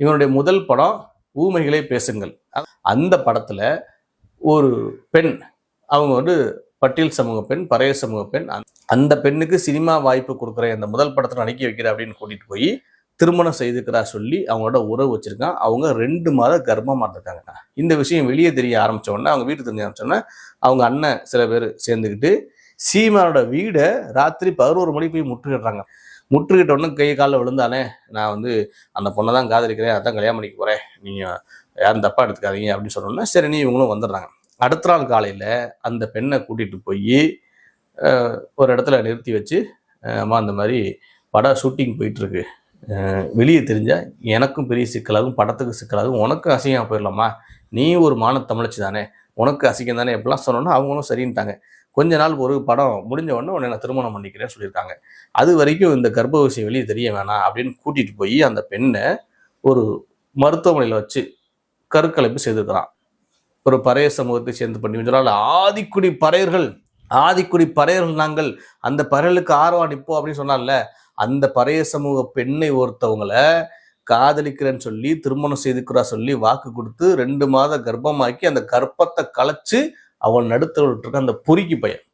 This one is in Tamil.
இவனுடைய முதல் படம் ஊமைகளை பேசுங்கள். அந்த படத்தில் ஒரு பெண் அவங்க வந்து பட்டியல் சமூக பெண் பறைய சமூக பெண் அந்த- பெண்ணுக்கு சினிமா வாய்ப்பு கொடுக்குற அந்த முதல் படத்தில் நடிக்க வைக்கிற அப்படின்னு கூட்டிகிட்டு போய் திருமணம் செய்துக்கிறா சொல்லி அவங்களோட உறவு வச்சுருக்கான். அவங்க ரெண்டு மாதம் கர்ப்பமாக இருந்திருக்காங்க. இந்த விஷயம் வெளியே தெரிய ஆரம்பித்தோடனே அவங்க வீட்டுக்கு தெரிய ஆரம்பித்தோடனே அவங்க அண்ணன் சில பேர் சேர்ந்துக்கிட்டு சீமானோட வீடை ராத்திரி பதினோரு மணிக்கு போய் முற்றுகிடுறாங்க முற்றுகிட்ட உடனே கை காலில் விழுந்தானே நான் வந்து அந்த பொண்ணை தான் காதலிக்கிறேன் அதான் கல்யாணம் பண்ணிக்க போகிறேன் நீங்கள் யாரும் தப்பாக எடுத்துக்காதீங்க அப்படின்னு சொன்னோன்னா சரி நீ இவங்களும் வந்துடுறாங்க. அடுத்த நாள் காலையில் அந்த பெண்ணை கூட்டிகிட்டு போய் ஒரு இடத்துல நிறுத்தி வச்சு அம்மா அந்த மாதிரி படம் ஷூட்டிங் போயிட்டுருக்கு வெளியே தெரிஞ்சால் எனக்கும் பெரிய சிக்கலாகும் படத்துக்கு சிக்கலாகும் உனக்கும் அசிங்கம் போயிடலாமா? நீ ஒரு மான தமிழச்சி தானே உனக்கு அசிங்கம் தானே எப்படிலாம் சொன்னோன்னா அவங்களும் சரின்ட்டாங்க. கொஞ்ச நாள் ஒரு படம் முடிஞ்ச உடனே உன்னை நான் திருமணம் பண்ணிக்கிறேன்னு சொல்லியிருக்காங்க. அது வரைக்கும் இந்த கர்ப்ப விஷயம் வெளியே தெரிய வேணாம் அப்படின்னு கூட்டிகிட்டு போய் அந்த பெண்ணை ஒரு மருத்துவமனையில் வச்சு கருக்கலைப்பு செய்திருக்கிறான். ஒரு பறைய சமூகத்தை சேர்ந்து பண்ணி சொன்னால் ஆதிக்குடி பறையர்கள் ஆதிக்குடி பறையர்கள் நாங்கள் அந்த பறையலுக்கு ஆர்வம் அனுப்போம் அப்படின்னு சொன்னால அந்த பறைய சமூக பெண்ணை ஒருத்தவங்கள காதலிக்கிறேன்னு சொல்லி திருமணம் செய்துக்கிறா சொல்லி வாக்கு கொடுத்து ரெண்டு மாத கர்ப்பமாக்கி அந்த கர்ப்பத்தை கலைச்சு அவன் நடுத்தவர்கிட்ட விட்டுருக்க அந்த பொறுக்கி பையன்.